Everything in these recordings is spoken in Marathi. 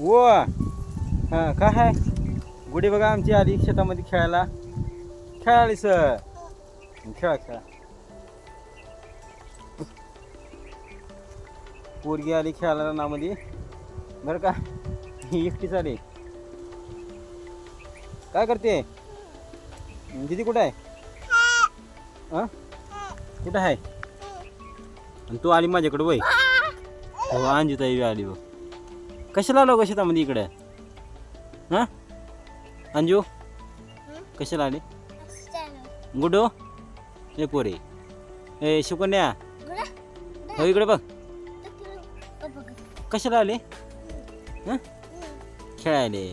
ओ हां काय आहे गुढी बघा आमची आली शेतामध्ये खेळायला. खेळाली सर खेळा खेळा. पोरगी आली खेळायला रानामध्ये. बरं का? ही एकटीच आली. काय करते? दिदी कुठं आहे? हां कुठं आहे? आणि तू आली माझ्याकडे वय? हो अंजिताई बी आली बघ. कशाला आलो ग शेतामध्ये इकडे? हां? अंजू? कशाला आली? गुडो ए पोरे. ए शुकन्या. हो इकडे बघ. कशाला आले? हं? खेळायले.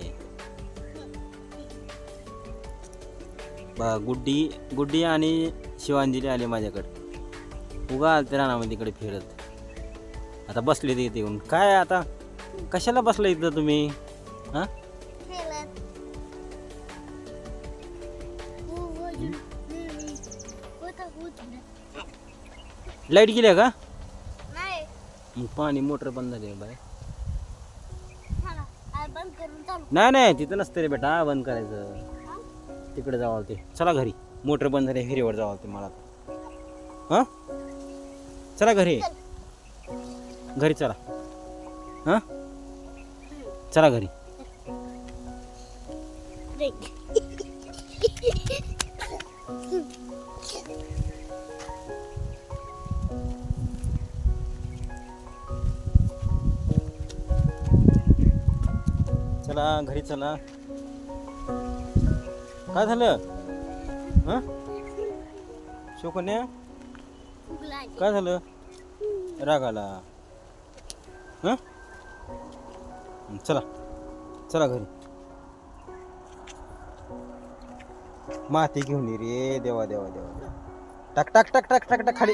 बा गुड्डी गुड्डी आणि शिवांजली आले माझ्याकडे. उगा आलते रानामध्ये इकडे फिरत. आता बसले ते इथे येऊन. काय आता? कशाला बसला इथं तुम्ही? हां? लाइट गेल्या का? मग पाणी मोटर बंद झाली बाय नाही नाही तिथं नसतं रे बेटा बंद करायचं. तिकडे जावं ते चला घरी. मोटर बंद झाली हिरीवर जावं ते मला हां? चला घरी. घरी चला. हां? चला घरी. चला घरी चला. काय झालं? हां? शोकन्या? काय झालं? राग आला हं? चला. चला घरी. माती घेऊन ये रे. देवा देवा देवा टाक टाक टाक टाक टाक टाक खाली.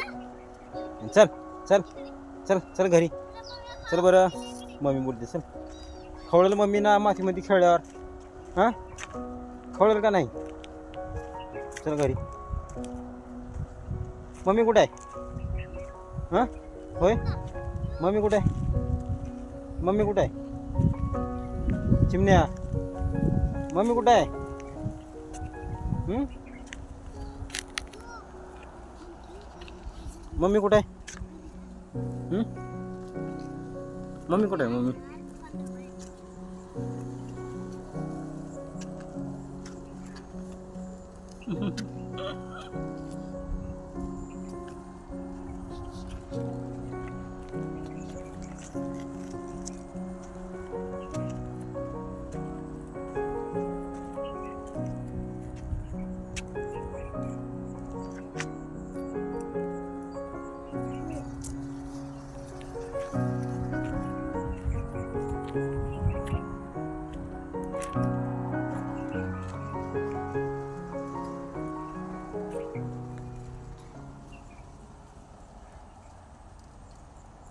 चल चल चल चल घरी. चल बरं. मम्मी बोलते चल. खवळेल मम्मी ना मातीमध्ये खेळल्यावर? हां? खवळेल का नाही? चल घरी. मम्मी कुठे आहे? हां? होय? मम्मी कुठे आहे? मम्मी कुठे आहे? चिमण्या मम्मी कुठे आहे हं? मम्मी कुठे आहे हं? मम्मी कुठे आहे मम्मी